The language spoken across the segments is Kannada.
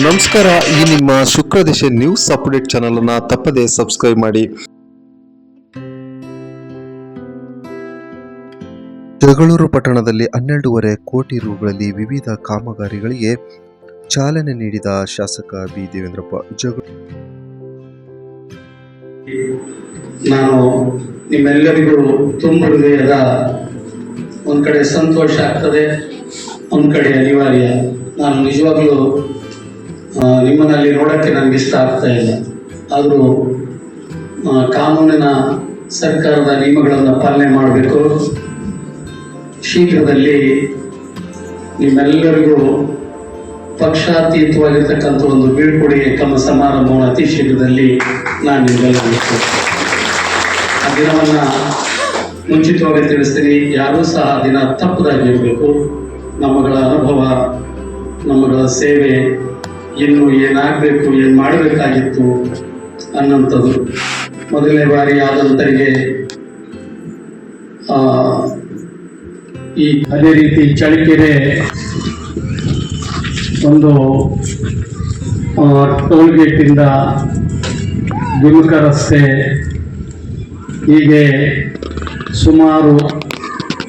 ನಮಸ್ಕಾರ ಈ ನಿಮ್ಮ ಶುಕ್ರದಿಶೆ ನ್ಯೂಸ್ ಅಪ್ಡೇಟ್ ಚಾನಲ್ ಅನ್ನ ತಪ್ಪದೇ ಸಬ್ಸ್ಕ್ರೈಬ್ ಮಾಡಿ. ಜಗಳೂರು ಪಟ್ಟಣದಲ್ಲಿ ಹನ್ನೆರಡೂವರೆ ಕೋಟಿ ರುಗಳಲ್ಲಿ ವಿವಿಧ ಕಾಮಗಾರಿಗಳಿಗೆ ಚಾಲನೆ ನೀಡಿದ ಶಾಸಕ ಬಿ. ದೇವೇಂದ್ರಪ್ಪ ಜಗ ನಾನು ನಿಮ್ಮೆಲ್ಲರಿಗೂ ತುಂಬ ಹೃದಯದ ಒಂದ್ ಕಡೆ ಸಂತೋಷ ಆಗ್ತದೆ ಒಂದ್ ಕಡೆ ಅನಿವಾರ್ಯ. ನಾನು ನಿಜವಾಗ್ಲೂ ನಿಮ್ಮನ್ನಲ್ಲಿ ನೋಡೋಕ್ಕೆ ನನಗೆ ಇಷ್ಟ ಆಗ್ತಾ ಇಲ್ಲ. ಆದರೂ ಕಾನೂನಿನ ಸರ್ಕಾರದ ನಿಯಮಗಳನ್ನು ಪಾಲನೆ ಮಾಡಬೇಕು. ಶೀಘ್ರದಲ್ಲಿ ನಿಮ್ಮೆಲ್ಲರಿಗೂ ಪಕ್ಷಾತೀತವಾಗಿರ್ತಕ್ಕಂಥ ಒಂದು ಬೀಳ್ಕೊಡುಗೆ ಕಮ್ಮ ಸಮಾರಂಭವನ್ನು ಅತಿ ಶೀಘ್ರದಲ್ಲಿ ನಾನು ಮುಗಿಸ್ತೇನೆ. ಆ ದಿನವನ್ನು ಮುಂಚಿತವಾಗಿ ತಿಳಿಸ್ತೀನಿ. ಯಾರೂ ಸಹ ದಿನ ತಪ್ಪದಾಗಿರಬೇಕು. ನಮ್ಮಗಳ ಅನುಭವ, ನಮ್ಮಗಳ ಸೇವೆ ಇನ್ನು ಏನಾಗಬೇಕು, ಏನು ಮಾಡಬೇಕಾಗಿತ್ತು ಅನ್ನೋಂಥದ್ದು ಮೊದಲನೇ ಬಾರಿ ಆದಂತರಿಗೆ ಈ ಅದೇ ರೀತಿ ಚಳಿಕೆರೆ ಒಂದು ಟೋಲ್ ಗೇಟಿಂದ ಗುರುಕ ರಸ್ತೆ ಹೀಗೆ ಸುಮಾರು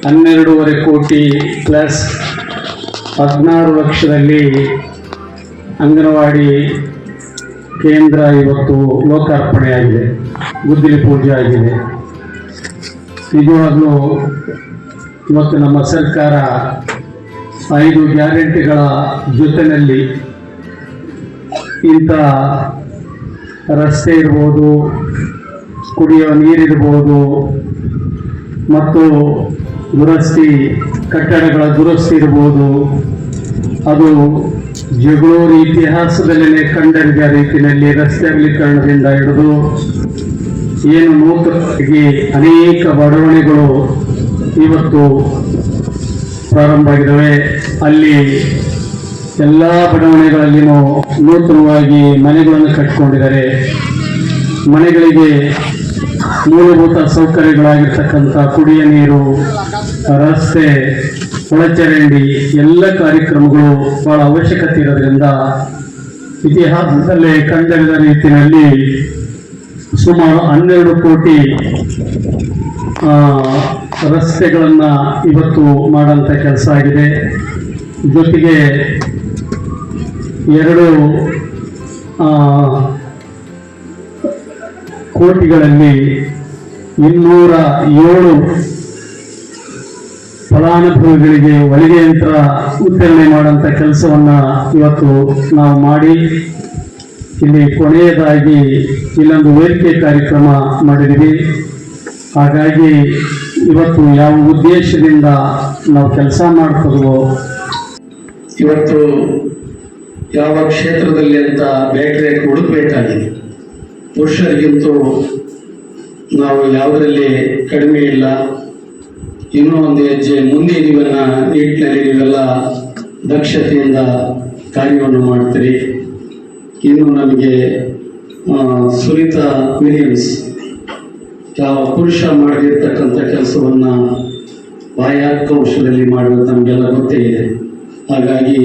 ಹನ್ನೆರಡೂವರೆ ಕೋಟಿ ಪ್ಲಸ್ ಹದಿನಾರು ಲಕ್ಷದಲ್ಲಿ ಅಂಗನವಾಡಿ ಕೇಂದ್ರ ಇವತ್ತು ಲೋಕಾರ್ಪಣೆಯಾಗಿದೆ ಗುದ್ದಲಿ ಪೂಜೆ ಆಗಿದೆ. ನಿಜವಾಗ್ಲೂ ಇವತ್ತು ನಮ್ಮ ಸರ್ಕಾರ ಐದು ಗ್ಯಾರಂಟಿಗಳ ಜೊತೆಯಲ್ಲಿ ಇಂಥ ರಸ್ತೆ ಇರ್ಬೋದು ಕುಡಿಯುವ ನೀರಿರ್ಬೋದು ಮತ್ತು ದುರಸ್ತಿ ಕಟ್ಟಡಗಳ ದುರಸ್ತಿ ಇರ್ಬೋದು, ಅದು ಜಗಳೂರು ಇತಿಹಾಸದಲ್ಲೇ ಕಂಡರಿದ ರೀತಿಯಲ್ಲಿ ರಸ್ತೆ ಅಗಲೀಕರಣದಿಂದ ಹಿಡಿದು ಏನು ನೂತನವಾಗಿ ಅನೇಕ ಬಡಾವಣೆಗಳು ಇವತ್ತು ಪ್ರಾರಂಭ ಆಗಿದ್ದಾವೆ. ಅಲ್ಲಿ ಎಲ್ಲ ಬಡಾವಣೆಗಳಲ್ಲಿನೂ ನೂತನವಾಗಿ ಮನೆಗಳನ್ನು ಕಟ್ಟಿಕೊಂಡಿದ್ದಾರೆ. ಮನೆಗಳಿಗೆ ಮೂಲಭೂತ ಸೌಕರ್ಯಗಳಾಗಿರ್ತಕ್ಕಂಥ ಕುಡಿಯ ನೀರು, ರಸ್ತೆ ಒಳಚರಂಡಿ ಎಲ್ಲ ಕಾರ್ಯಕ್ರಮಗಳು ಬಹಳ ಅವಶ್ಯಕತೆ ಇರೋದ್ರಿಂದ ಇತಿಹಾಸದಲ್ಲೇ ಕಂಡರಿದ ರೀತಿಯಲ್ಲಿ ಸುಮಾರು ಹನ್ನೆರಡು ಕೋಟಿ ರಸ್ತೆಗಳನ್ನು ಇವತ್ತು ಮಾಡುವಂಥ ಕೆಲಸ ಆಗಿದೆ. ಜೊತೆಗೆ ಎರಡು ಕೋಟಿಗಳಲ್ಲಿ ಇನ್ನೂರ ಏಳು ಫಲಾನುಭವಿಗಳಿಗೆ ಹೊಲಿಗೆ ಯಂತ್ರ ವಿತರಣೆ ಮಾಡುವಂಥ ಕೆಲಸವನ್ನ ಇವತ್ತು ನಾವು ಮಾಡಿ, ಇಲ್ಲಿ ಕೊನೆಯದಾಗಿ ಇಲ್ಲೊಂದು ವೇದಿಕೆ ಕಾರ್ಯಕ್ರಮ ಮಾಡಿದ್ವಿ ಹಾಗಾಗಿ ಇವತ್ತು ಯಾವ ಉದ್ದೇಶದಿಂದ ನಾವು ಕೆಲಸ ಮಾಡ್ತಿದ್ವೋ ಇವತ್ತು ಯಾವ ಕ್ಷೇತ್ರದಲ್ಲಿ ಅಂತ ಬೇರೆ ಹುಡುಕಬೇಕಾಗಿದೆ. ಪುರುಷರಿಗಿಂತೂ ನಾವು ಯಾವುದರಲ್ಲಿ ಕಡಿಮೆ ಇಲ್ಲ. ಇನ್ನೂ ಒಂದು ಹೆಜ್ಜೆ ಮುಂದೆ ನೀವೆಲ್ಲ ನಿಟ್ಟಿನಲ್ಲಿ ನೀವೆಲ್ಲ ದಕ್ಷತೆಯಿಂದ ಕಾರ್ಯವನ್ನು ಮಾಡ್ತೀರಿ ಇನ್ನು ನಮಗೆ ಸುನೀತಾ ವಿಲಿಯಮ್ಸ್ ಯಾವ ಪುರುಷ ಮಾಡಿರ್ತಕ್ಕಂಥ ಕೆಲಸವನ್ನ ಕೌಶಲದಲ್ಲಿ ಮಾಡುವುದು ನಮಗೆಲ್ಲ ಗೊತ್ತೇ ಇದೆ. ಹಾಗಾಗಿ